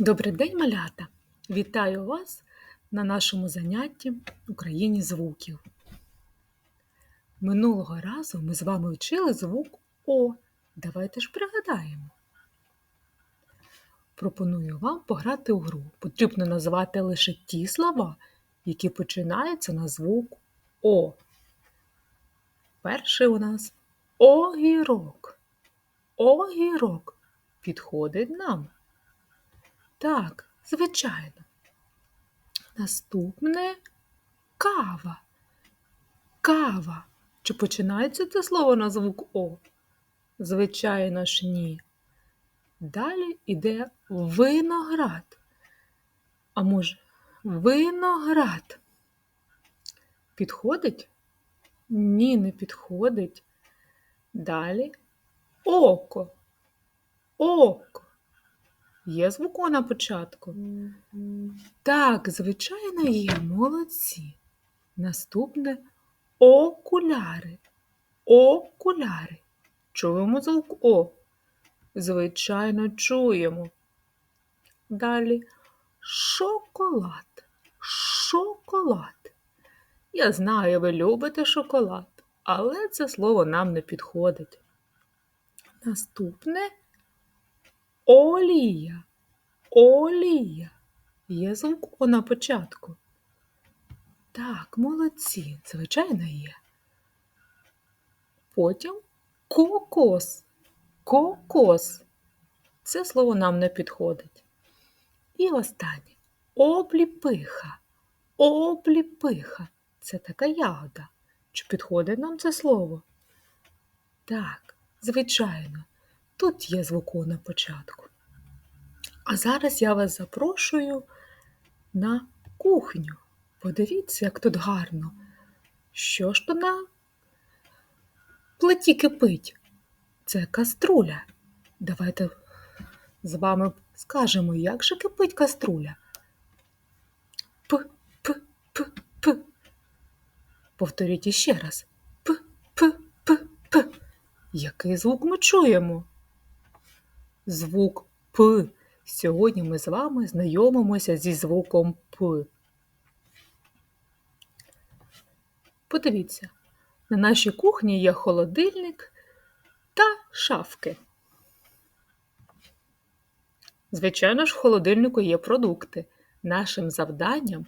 Добрий день, малята! Вітаю вас на нашому занятті Україні звуків. Минулого разу ми з вами вчили звук О. Давайте ж пригадаємо. Пропоную вам пограти у гру. Потрібно назвати лише ті слова, які починаються на звук О. Перший у нас огірок. Огірок підходить нам. Так, звичайно. Наступне кава. Кава. Чи починається це слово на звук О? Звичайно ж, ні. Далі йде виноград. А може, виноград? Підходить? Ні, не підходить. Далі око. Око. Є звук «о» на початку? Так, звичайно, є. Молодці. Наступне окуляри. Окуляри. Чуємо звук О? Звичайно, чуємо. Далі шоколад. Шоколад. Я знаю, ви любите шоколад, але це слово нам не підходить. Наступне Олія. Олія. Є звук О на початку. Так, молодці, звичайно, є. Потім кокос. Кокос. Це слово нам не підходить. І останнє обліпиха. Обліпиха. Це така ягода. Чи підходить нам це слово? Так, звичайно. Тут є звук «о» на початку. А зараз я вас запрошую на кухню. Подивіться, як тут гарно. Що ж то на плиті кипить? Це каструля. Давайте з вами скажемо, як же кипить каструля. П, п, п, п. Повторіть іще раз. П, п, п, п. Який звук ми чуємо? Звук П. Сьогодні ми з вами знайомимося зі звуком П. Подивіться, на нашій кухні є холодильник та шафки. Звичайно ж, в холодильнику є продукти. Нашим завданням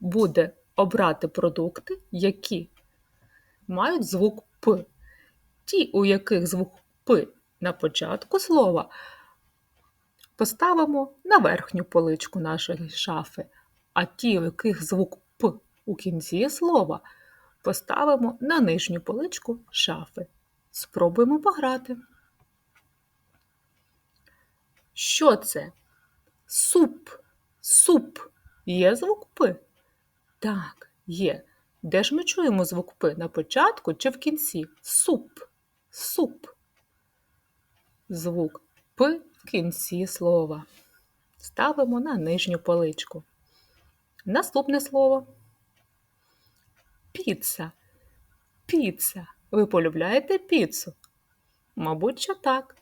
буде обрати продукти, які мають звук П. Ті, у яких звук П на початку слова, поставимо на верхню поличку нашої шафи, а ті, у яких звук П у кінці слова, поставимо на нижню поличку шафи. Спробуємо пограти. Що це? Суп. Суп. Є звук П? Так, є. Де ж ми чуємо звук П? На початку чи в кінці? Суп. Суп. Звук П в кінці слова. Ставимо на нижню поличку. Наступне слово. Піца. Піца. Ви полюбляєте піцу? Мабуть, що так.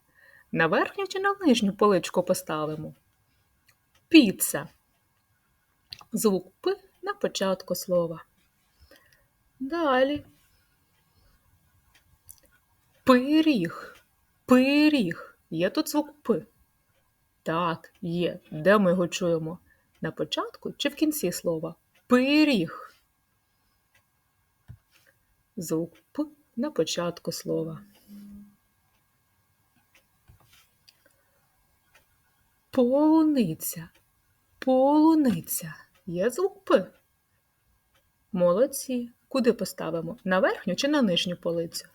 На верхню чи на нижню поличку поставимо. Піца. Звук П на початку слова. Далі. Пиріг. Пиріг. Є тут звук П? Так, є. Де ми його чуємо? На початку чи в кінці слова? Пиріг. Звук П на початку слова. Полуниця. Полуниця. Є звук П. Молодці. Куди поставимо? На верхню чи на нижню полицю?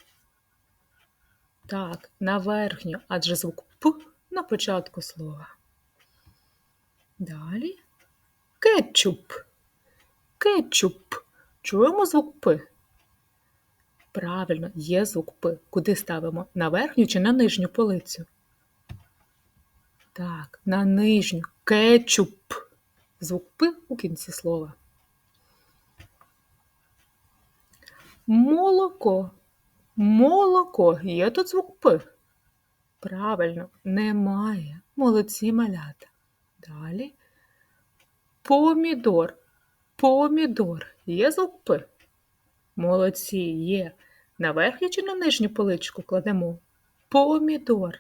Так, на верхню, адже звук П на початку слова. Далі кетчуп. Кетчуп. Чуємо звук П? Правильно, є звук П. Куди ставимо? На верхню чи на нижню полицю? Так, на нижню. Кетчуп. Звук П у кінці слова. Молоко. Молоко. Є тут звук П? Правильно, немає. Молодці малята. Далі. Помідор. Помідор. Є звук П? Молодці, є. На верхню чи на нижню поличку кладемо? Помідор.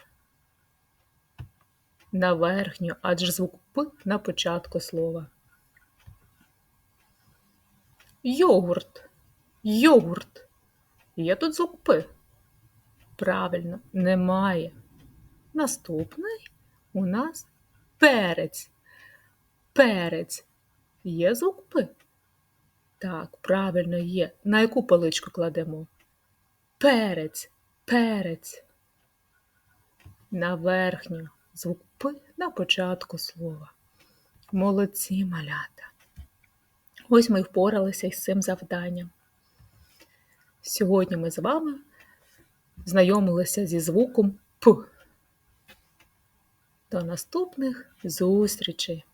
На верхню, адже звук П на початку слова. Йогурт. Йогурт. Є тут звук Правильно, немає. Наступний у нас перець. Перець. Є звук Так, правильно є. На яку поличку кладемо? Перець, перець. На верхню. Звук П на початку слова. Молодці малята. Ось ми впоралися із цим завданням. Сьогодні ми з вами знайомилися зі звуком П. До наступних зустрічей!